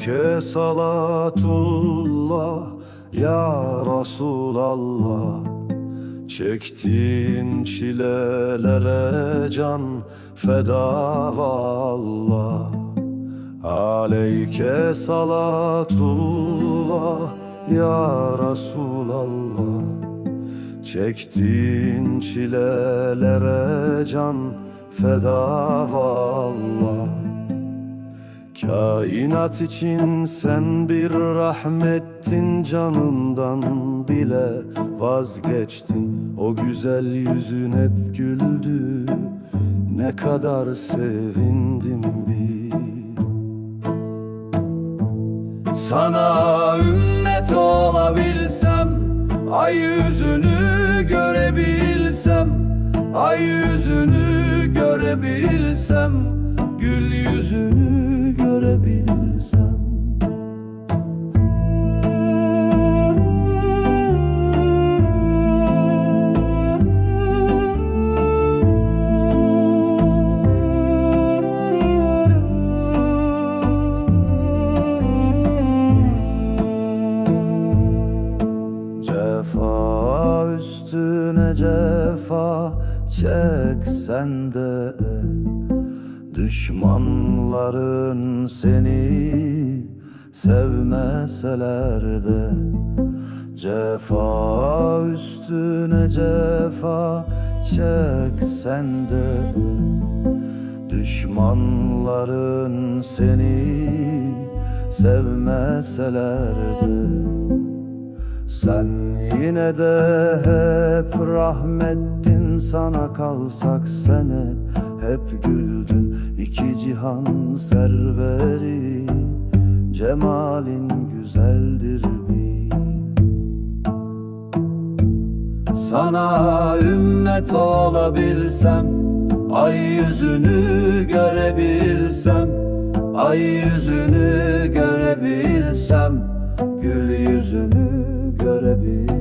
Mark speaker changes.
Speaker 1: Aleyke salatullah ya Resulallah Çektiğin çilelere can feda vallah. Aleyke salatullah ya Resulallah Çektiğin çilelere can feda vallah Kainat için sen bir rahmettin canından bile vazgeçtin. O güzel yüzün hep güldü ne kadar sevindim bir. Sana ümmet olabilsem Ay yüzünü görebilsem Ay yüzünü görebilsem Gül yüzünü üstüne cefa çek sen de. Düşmanların seni sevmeseler de. Cefa üstüne cefa çek sen de. Düşmanların seni sevmeseler de sen yine de hep rahmettin sana kalsak sene Hep güldün. İki cihan serveri Cemalin güzeldir bir Sana ümmet olabilsem Ay yüzünü görebilsem Ay yüzünü görebilsem Gül yüzünü görebilirim